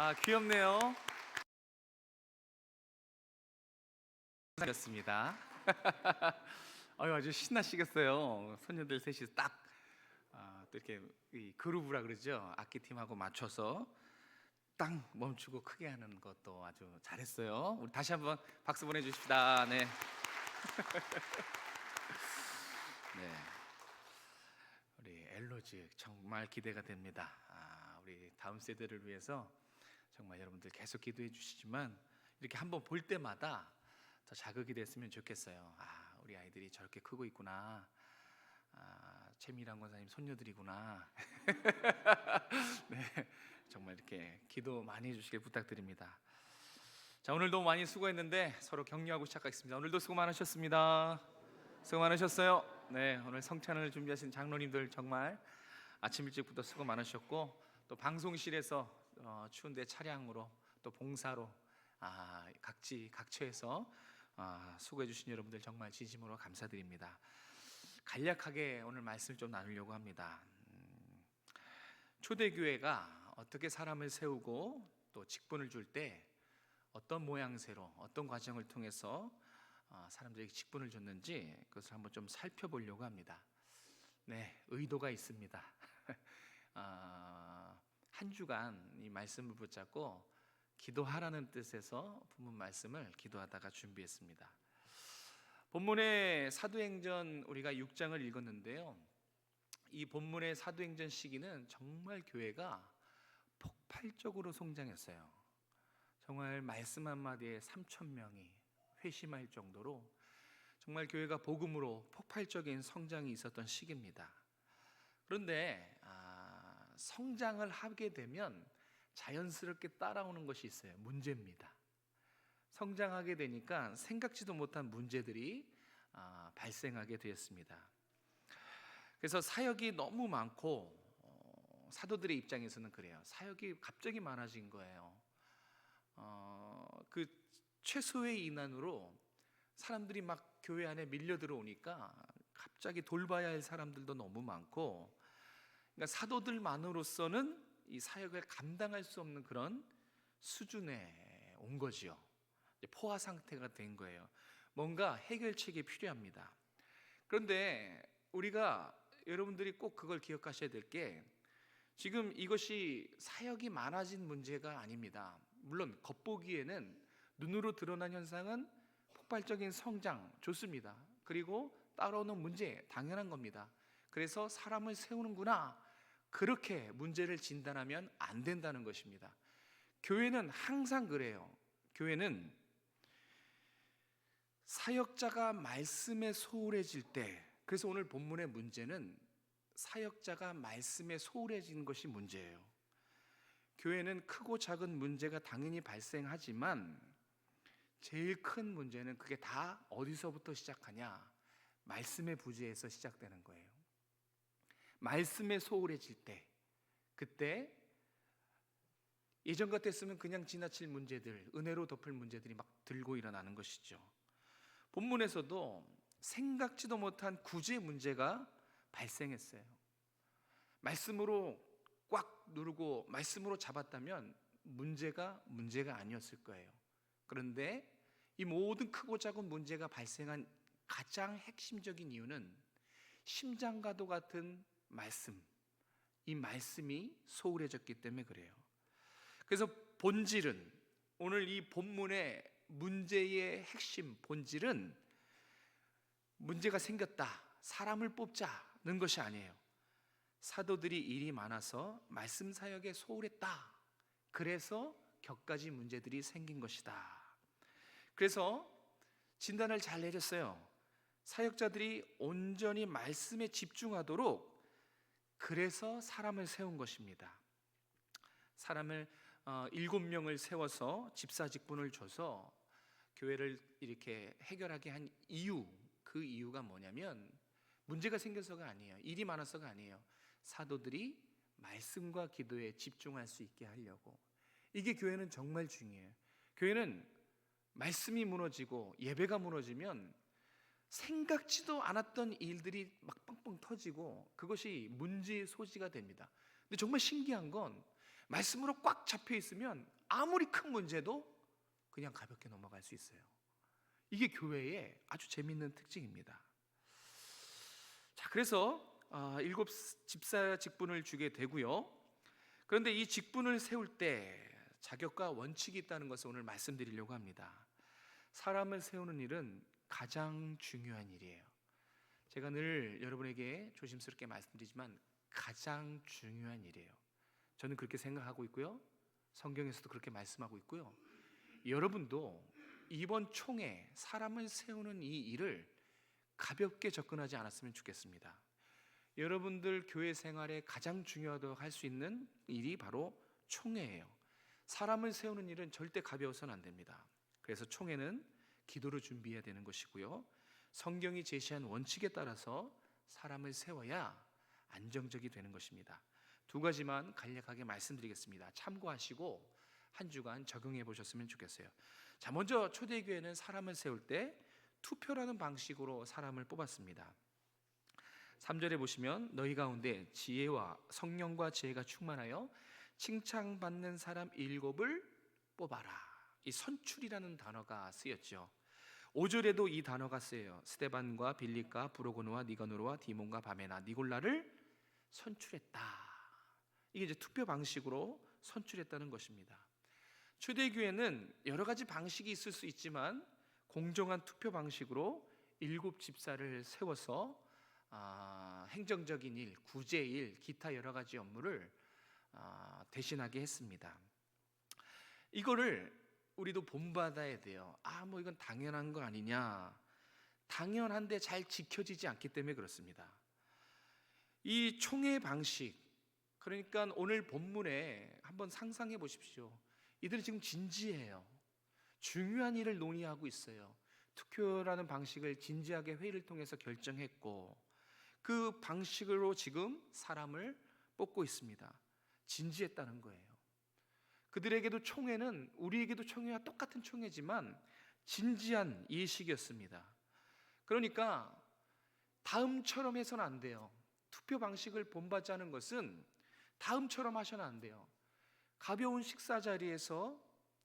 아 귀엽네요. 습니다 아유 아주 신나시겠어요. 손녀들 셋이 딱 아, 또 이렇게 이 그루브라 그러죠. 악기 팀하고 맞춰서 땅 멈추고 크게 하는 것도 아주 잘했어요. 우리 다시 한번 박수 보내주십시다. 네. 네. 우리 엘로지 정말 기대가 됩니다. 아, 우리 다음 세대를 위해서 정말 여러분들 계속 기도해 주시지만 이렇게 한번 볼 때마다 더 자극이 됐으면 좋겠어요. 아, 우리 아이들이 저렇게 크고 있구나. 아, 최미란 권사님 손녀들이구나. 네, 정말 이렇게 기도 많이 해주시길 부탁드립니다. 자, 오늘도 많이 수고했는데 서로 격려하고 시작하겠습니다. 오늘도 수고 많으셨습니다. 수고 많으셨어요. 네, 오늘 성찬을 준비하신 장로님들 정말 아침 일찍부터 수고 많으셨고 또 방송실에서 어, 추운데 차량으로 또 봉사로 아, 각지 각처에서 아, 수고해 주신 여러분들 정말 진심으로 감사드립니다. 간략하게 오늘 말씀을 좀 나누려고 합니다. 음, 초대교회가 어떻게 사람을 세우고 또 직분을 줄 때 어떤 모양새로 어떤 과정을 통해서 어, 사람들에게 직분을 줬는지 그것을 한번 좀 살펴보려고 합니다. 네, 의도가 있습니다. 아, 한 주간 이 말씀을 붙잡고 기도하라는 뜻에서 본문 말씀을 기도하다가 준비했습니다. 본문의 사도행전 우리가 6장을 읽었는데요. 이 본문의 사도행전 시기는 정말 교회가 폭발적으로 성장했어요. 정말 말씀 한마디에 3천 명이 회심할 정도로 정말 교회가 복음으로 폭발적인 성장이 있었던 시기입니다. 그런데 아, 성장을 하게 되면 자연스럽게 따라오는 것이 있어요. 문제입니다. 성장하게 되니까 생각지도 못한 문제들이 아, 발생하게 되었습니다. 그래서 사역이 너무 많고 어, 사도들의 입장에서는 그래요. 사역이 갑자기 많아진 거예요. 어, 그 최소의 인원으로 사람들이 막 교회 안에 밀려 들어오니까 갑자기 돌봐야 할 사람들도 너무 많고 그러니까 사도들만으로서는 이 사역을 감당할 수 없는 그런 수준에 온 거지요. 포화 상태가 된 거예요. 뭔가 해결책이 필요합니다. 그런데 우리가 여러분들이 꼭 그걸 기억하셔야 될 게 지금 이것이 사역이 많아진 문제가 아닙니다. 물론 겉보기에는 눈으로 드러난 현상은 폭발적인 성장 좋습니다. 그리고 따라오는 문제 당연한 겁니다. 그래서 사람을 세우는구나. 그렇게 문제를 진단하면 안 된다는 것입니다. 교회는 항상 그래요. 교회는 사역자가 말씀에 소홀해질 때 그래서 오늘 본문의 문제는 사역자가 말씀에 소홀해진 것이 문제예요. 교회는 크고 작은 문제가 당연히 발생하지만 제일 큰 문제는 그게 다 어디서부터 시작하냐? 말씀의 부재에서 시작되는 거예요. 말씀에 소홀해질 때 그때 예전 같았으면 그냥 지나칠 문제들, 은혜로 덮을 문제들이 막 들고 일어나는 것이죠. 본문에서도 생각지도 못한 구제 문제가 발생했어요. 말씀으로 꽉 누르고 말씀으로 잡았다면 문제가 문제가 아니었을 거예요. 그런데 이 모든 크고 작은 문제가 발생한 가장 핵심적인 이유는 심장과도 같은 말씀, 이 말씀이 소홀해졌기 때문에 그래요. 그래서 본질은 오늘 이 본문의 문제의 핵심 본질은 문제가 생겼다. 사람을 뽑자는 것이 아니에요. 사도들이 일이 많아서 말씀 사역에 소홀했다. 그래서 격가지 문제들이 생긴 것이다. 그래서 진단을 잘 내렸어요. 사역자들이 온전히 말씀에 집중하도록 그래서 사람을 세운 것입니다. 사람을 어, 일곱 명을 세워서 집사 직분을 줘서 교회를 이렇게 해결하게 한 이유 그 이유가 뭐냐면 문제가 생겨서가 아니에요. 일이 많아서가 아니에요. 사도들이 말씀과 기도에 집중할 수 있게 하려고. 이게 교회는 정말 중요해요. 교회는 말씀이 무너지고 예배가 무너지면 생각지도 않았던 일들이 막 뻥뻥 터지고 그것이 문제의 소지가 됩니다. 근데 정말 신기한 건 말씀으로 꽉 잡혀 있으면 아무리 큰 문제도 그냥 가볍게 넘어갈 수 있어요. 이게 교회의 아주 재밌는 특징입니다. 자, 그래서 아, 일곱 집사 직분을 주게 되고요. 그런데 이 직분을 세울 때 자격과 원칙이 있다는 것을 오늘 말씀드리려고 합니다. 사람을 세우는 일은 가장 중요한 일이에요. 제가 늘 여러분에게 조심스럽게 말씀드리지만 가장 중요한 일이에요. 저는 그렇게 생각하고 있고요. 성경에서도 그렇게 말씀하고 있고요. 여러분도 이번 총회 사람을 세우는 이 일을 가볍게 접근하지 않았으면 좋겠습니다. 여러분들 교회 생활에 가장 중요하다고 할 수 있는 일이 바로 총회예요. 사람을 세우는 일은 절대 가벼워서는 안 됩니다. 그래서 총회는 기도로 준비해야 되는 것이고요. 성경이 제시한 원칙에 따라서 사람을 세워야 안정적이 되는 것입니다. 두 가지만 간략하게 말씀드리겠습니다. 참고하시고 한 주간 적용해 보셨으면 좋겠어요. 자, 먼저 초대교회는 사람을 세울 때 투표라는 방식으로 사람을 뽑았습니다. 3절에 보시면 너희 가운데 지혜와 성령과 지혜가 충만하여 칭찬받는 사람 일곱을 뽑아라. 이 선출이라는 단어가 쓰였죠. 5절에도 이 단어가 쓰여요. 스테반과 빌립과 브로고노와 니거노로와 디몬과 바메나 니골라를 선출했다. 이게 이제 투표 방식으로 선출했다는 것입니다. 초대교회는 여러 가지 방식이 있을 수 있지만 공정한 투표 방식으로 일곱 집사를 세워서 아, 행정적인 일, 구제 일, 기타 여러 가지 업무를 아, 대신하게 했습니다. 이거를 우리도 본받아야 돼요. 아, 뭐 이건 당연한 거 아니냐? 당연한데 잘 지켜지지 않기 때문에 그렇습니다. 이 총회 방식, 그러니까 오늘 본문에 한번 상상해 보십시오. 이들은 지금 진지해요. 중요한 일을 논의하고 있어요. 투표라는 방식을 진지하게 회의를 통해서 결정했고 그 방식으로 지금 사람을 뽑고 있습니다. 진지했다는 거예요. 그들에게도 총회는 우리에게도 총회와 똑같은 총회지만 진지한 예식이었습니다. 그러니까 다음처럼 해서는 안 돼요. 투표 방식을 본받자는 것은 다음처럼 하셔는 안 돼요. 가벼운 식사 자리에서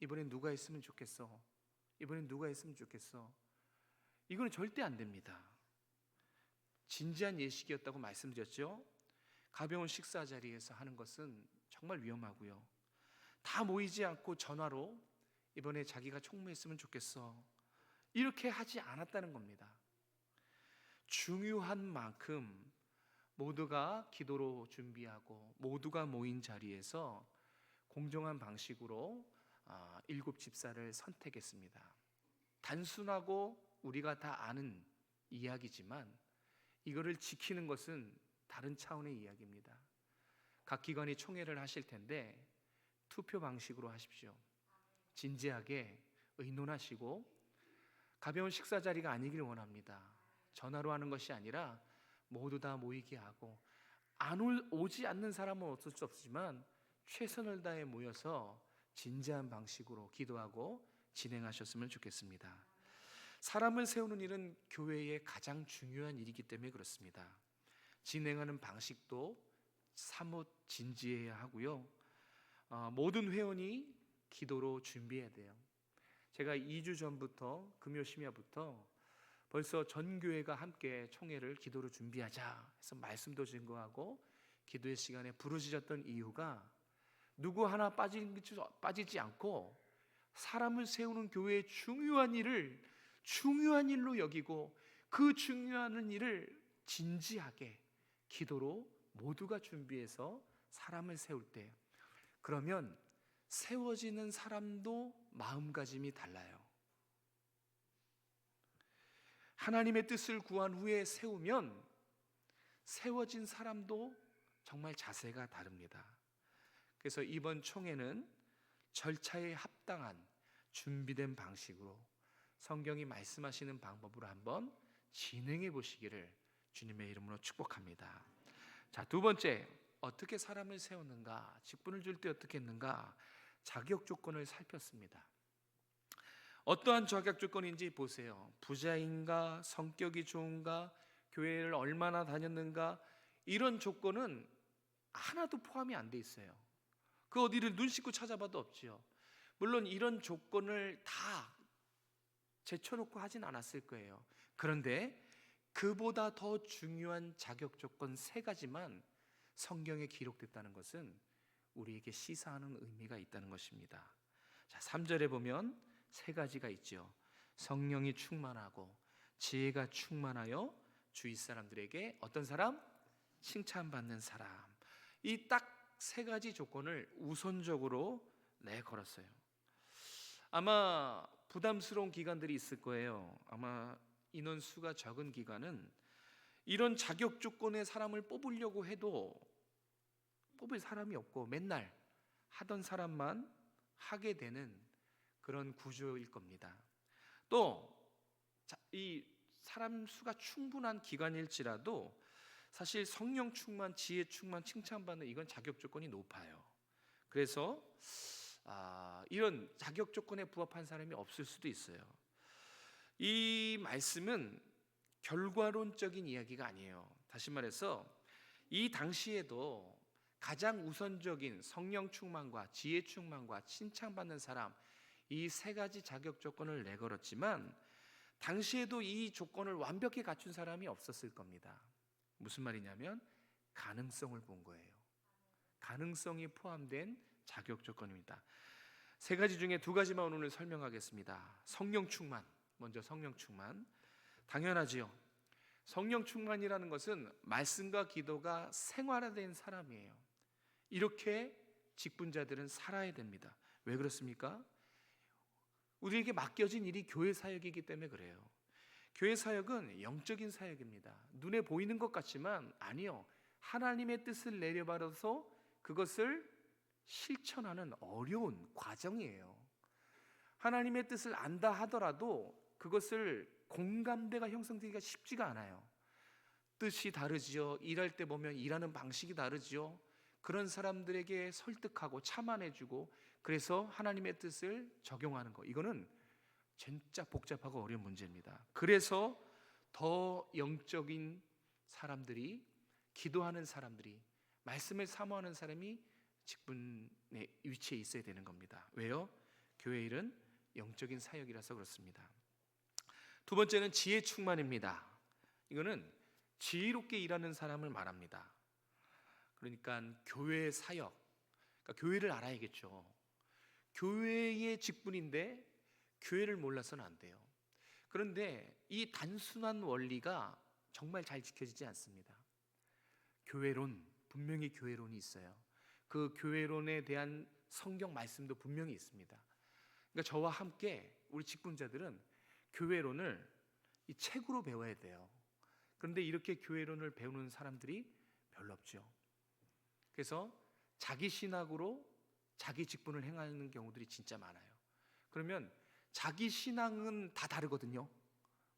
이번엔 누가 있으면 좋겠어. 이번엔 누가 있으면 좋겠어. 이거는 절대 안 됩니다. 진지한 예식이었다고 말씀드렸죠. 가벼운 식사 자리에서 하는 것은 정말 위험하고요. 다 모이지 않고 전화로 이번에 자기가 총무했으면 좋겠어. 이렇게 하지 않았다는 겁니다. 중요한 만큼 모두가 기도로 준비하고 모두가 모인 자리에서 공정한 방식으로 아, 일곱 집사를 선택했습니다. 단순하고 우리가 다 아는 이야기지만 이거를 지키는 것은 다른 차원의 이야기입니다. 각 기관이 총회를 하실 텐데 투표 방식으로 하십시오. 진지하게 의논하시고 가벼운 식사 자리가 아니길 원합니다. 전화로 하는 것이 아니라 모두 다 모이게 하고 안 오지 않는 사람은 어쩔 수 없지만 최선을 다해 모여서 진지한 방식으로 기도하고 진행하셨으면 좋겠습니다. 사람을 세우는 일은 교회의 가장 중요한 일이기 때문에 그렇습니다. 진행하는 방식도 사뭇 진지해야 하고요. 어, 모든 회원이 기도로 준비해야 돼요. 제가 2주 전부터 금요 심야부터 벌써 전 교회가 함께 총회를 기도로 준비하자 해서 말씀도 증거하고 기도의 시간에 부르짖었던 이유가 누구 하나 빠지지 않고 사람을 세우는 교회의 중요한 일을 중요한 일로 여기고 그 중요한 일을 진지하게 기도로 모두가 준비해서 사람을 세울 때 그러면 세워지는 사람도 마음가짐이 달라요. 하나님의 뜻을 구한 후에 세우면 세워진 사람도 정말 자세가 다릅니다. 그래서 이번 총회는 절차에 합당한 준비된 방식으로 성경이 말씀하시는 방법으로 한번 진행해 보시기를 주님의 이름으로 축복합니다. 자, 두 번째, 어떻게 사람을 세우는가, 직분을 줄 때 어떻게 했는가, 자격 조건을 살폈습니다. 어떠한 자격 조건인지 보세요. 부자인가, 성격이 좋은가, 교회를 얼마나 다녔는가, 이런 조건은 하나도 포함이 안 돼 있어요. 그 어디를 눈 씻고 찾아봐도 없지요. 물론 이런 조건을 다 제쳐놓고 하진 않았을 거예요. 그런데 그보다 더 중요한 자격 조건 세 가지만 성경에 기록됐다는 것은 우리에게 시사하는 의미가 있다는 것입니다. 자, 3절에 보면 세 가지가 있죠. 성령이 충만하고 지혜가 충만하여 주위 사람들에게 어떤 사람? 칭찬받는 사람. 이 딱 세 가지 조건을 우선적으로 내 걸었어요. 아마 부담스러운 기관들이 있을 거예요. 아마 인원 수가 적은 기관은 이런 자격 조건의 사람을 뽑으려고 해도 뽑을 사람이 없고 맨날 하던 사람만 하게 되는 그런 구조일 겁니다. 또 이 사람 수가 충분한 기관일지라도 사실 성령 충만, 지혜 충만, 칭찬받는 이건 자격 조건이 높아요. 그래서 아, 이런 자격 조건에 부합한 사람이 없을 수도 있어요. 이 말씀은 결과론적인 이야기가 아니에요. 다시 말해서 이 당시에도 가장 우선적인 성령 충만과 지혜 충만과 칭찬받는 사람 이 세 가지 자격 조건을 내걸었지만 당시에도 이 조건을 완벽히 갖춘 사람이 없었을 겁니다. 무슨 말이냐면 가능성을 본 거예요. 가능성이 포함된 자격 조건입니다. 세 가지 중에 두 가지만 오늘 설명하겠습니다. 성령 충만. 먼저 성령 충만. 당연하지요. 성령 충만이라는 것은 말씀과 기도가 생활화된 사람이에요. 이렇게 직분자들은 살아야 됩니다. 왜 그렇습니까? 우리에게 맡겨진 일이 교회 사역이기 때문에 그래요. 교회 사역은 영적인 사역입니다. 눈에 보이는 것 같지만 아니요. 하나님의 뜻을 내려받아서 그것을 실천하는 어려운 과정이에요. 하나님의 뜻을 안다 하더라도 그것을 공감대가 형성되기가 쉽지가 않아요. 뜻이 다르지요. 일할 때 보면 일하는 방식이 다르지요. 그런 사람들에게 설득하고 참아내주고 그래서 하나님의 뜻을 적용하는 거. 이거는 진짜 복잡하고 어려운 문제입니다. 그래서 더 영적인 사람들이 기도하는 사람들이 말씀을 사모하는 사람이 직분의 위치에 있어야 되는 겁니다. 왜요? 교회 일은 영적인 사역이라서 그렇습니다. 두 번째는 지혜 충만입니다. 이거는 지혜롭게 일하는 사람을 말합니다. 그러니까 교회 사역, 그러니까 교회를 알아야겠죠. 교회의 직분인데 교회를 몰라서는 안 돼요. 그런데 이 단순한 원리가 정말 잘 지켜지지 않습니다. 교회론, 분명히 교회론이 있어요. 그 교회론에 대한 성경 말씀도 분명히 있습니다. 그러니까 저와 함께 우리 직분자들은 교회론을 이 책으로 배워야 돼요. 그런데 이렇게 교회론을 배우는 사람들이 별로 없죠. 그래서 자기 신학으로 자기 직분을 행하는 경우들이 진짜 많아요. 그러면 자기 신앙은 다 다르거든요.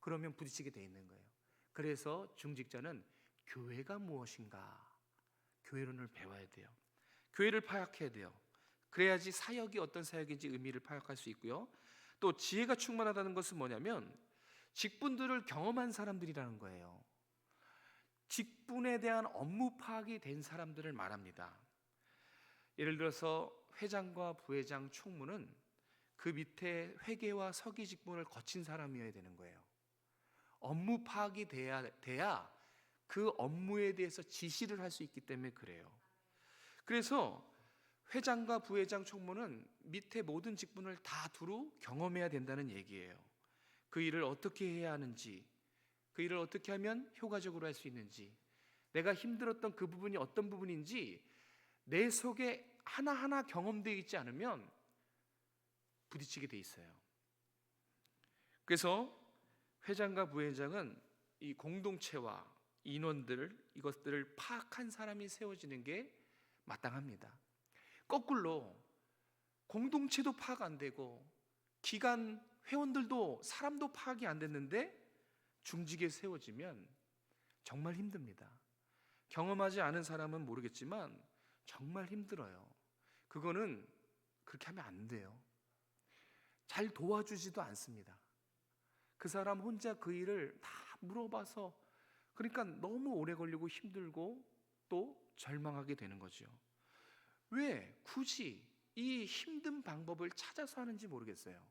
그러면 부딪히게 돼 있는 거예요. 그래서 중직자는 교회가 무엇인가 교회론을 배워야 돼요. 교회를 파악해야 돼요. 그래야지 사역이 어떤 사역인지 의미를 파악할 수 있고요. 또 지혜가 충만하다는 것은 뭐냐면 직분들을 경험한 사람들이라는 거예요. 직분에 대한 업무 파악이 된 사람들을 말합니다. 예를 들어서 회장과 부회장, 총무는 그 밑에 회계와 서기 직분을 거친 사람이어야 되는 거예요. 업무 파악이 돼야 돼야 그 업무에 대해서 지시를 할 수 있기 때문에 그래요. 그래서 회장과 부회장 총무는 밑에 모든 직분을 다 두루 경험해야 된다는 얘기예요. 그 일을 어떻게 해야 하는지, 그 일을 어떻게 하면 효과적으로 할 수 있는지, 내가 힘들었던 그 부분이 어떤 부분인지 내 속에 하나하나 경험되어 있지 않으면 부딪히게 돼 있어요. 그래서 회장과 부회장은 이 공동체와 인원들 이것들을 파악한 사람이 세워지는 게 마땅합니다. 거꾸로 공동체도 파악 안 되고 기관 회원들도 사람도 파악이 안 됐는데 중직에 세워지면 정말 힘듭니다. 경험하지 않은 사람은 모르겠지만 정말 힘들어요. 그거는 그렇게 하면 안 돼요. 잘 도와주지도 않습니다. 그 사람 혼자 그 일을 다 물어봐서 그러니까 너무 오래 걸리고 힘들고 또 절망하게 되는 거죠. 왜 굳이 이 힘든 방법을 찾아서 하는지 모르겠어요.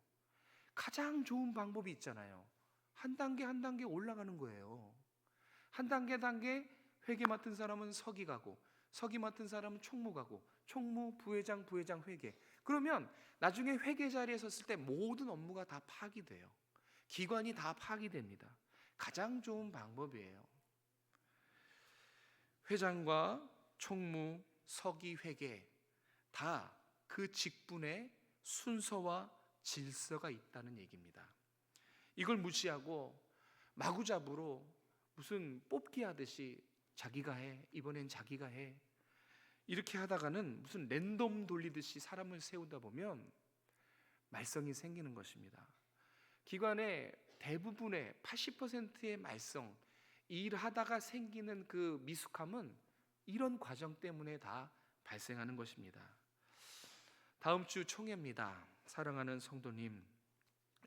가장 좋은 방법이 있잖아요. 한 단계 한 단계 올라가는 거예요. 한 단계 한 단계 회계 맡은 사람은 서기 가고 서기 맡은 사람은 총무 가고 총무 부회장 부회장 회계 그러면 나중에 회계 자리에 섰을 때 모든 업무가 다 파악이 돼요. 기관이 다 파악이 됩니다. 가장 좋은 방법이에요. 회장과 총무, 서기, 회계 다 그 직분의 순서와 질서가 있다는 얘기입니다. 이걸 무시하고 마구잡이로 무슨 뽑기 하듯이 자기가 해 이번엔 자기가 해 이렇게 하다가는 무슨 랜덤 돌리듯이 사람을 세우다 보면 말썽이 생기는 것입니다. 기관의 대부분의 80%의 말썽 일하다가 생기는 그 미숙함은 이런 과정 때문에 다 발생하는 것입니다. 다음 주 총회입니다. 사랑하는 성도님,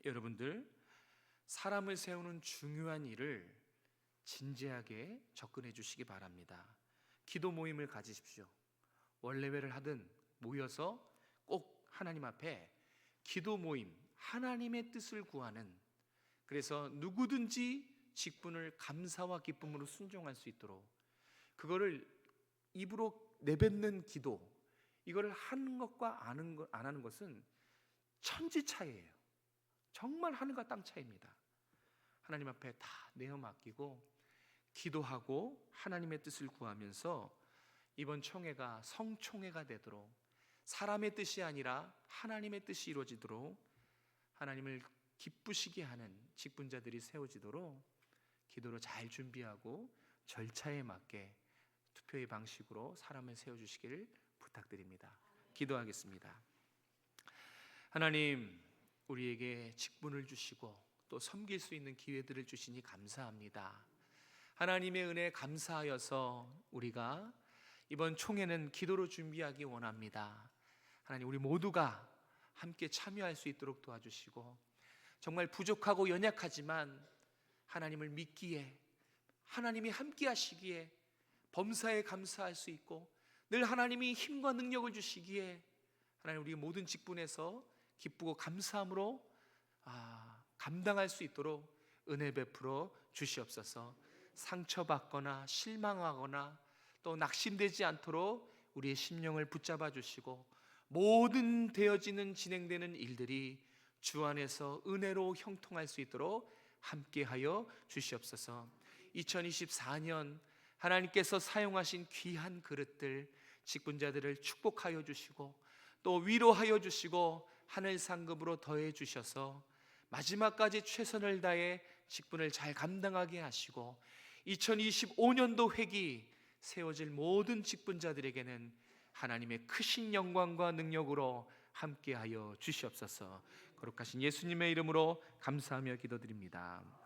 여러분들 사람을 세우는 중요한 일을 진지하게 접근해 주시기 바랍니다. 기도 모임을 가지십시오. 원래회를 하든 모여서 꼭 하나님 앞에 기도 모임, 하나님의 뜻을 구하는 그래서 누구든지 직분을 감사와 기쁨으로 순종할 수 있도록 그거를 입으로 내뱉는 기도 이거를 하는 것과 안 하는 것은 천지 차이예요. 정말 하늘과 땅 차이입니다. 하나님 앞에 다 내어 맡기고 기도하고 하나님의 뜻을 구하면서 이번 총회가 성총회가 되도록 사람의 뜻이 아니라 하나님의 뜻이 이루어지도록 하나님을 기쁘시게 하는 직분자들이 세워지도록 기도로 잘 준비하고 절차에 맞게 투표의 방식으로 사람을 세워 주시기를 부탁드립니다. 기도하겠습니다. 하나님, 우리에게 직분을 주시고 또 섬길 수 있는 기회들을 주시니 감사합니다. 하나님의 은혜 감사하여서 우리가 이번 총회는 기도로 준비하기 원합니다. 하나님, 우리 모두가 함께 참여할 수 있도록 도와주시고 정말 부족하고 연약하지만 하나님을 믿기에 하나님이 함께 하시기에 범사에 감사할 수 있고 늘 하나님이 힘과 능력을 주시기에 하나님 우리 모든 직분에서 기쁘고 감사함으로 아, 감당할 수 있도록 은혜 베풀어 주시옵소서. 상처받거나 실망하거나 또 낙심되지 않도록 우리의 심령을 붙잡아 주시고 모든 되어지는 진행되는 일들이 주 안에서 은혜로 형통할 수 있도록 함께하여 주시옵소서. 2024년 하나님께서 사용하신 귀한 그릇들 직분자들을 축복하여 주시고 또 위로하여 주시고 하늘 상급으로 더해 주셔서 마지막까지 최선을 다해 직분을 잘 감당하게 하시고 2025년도 회기 세워질 모든 직분자들에게는 하나님의 크신 영광과 능력으로 함께하여 주시옵소서. 거룩하신 예수님의 이름으로 감사하며 기도드립니다.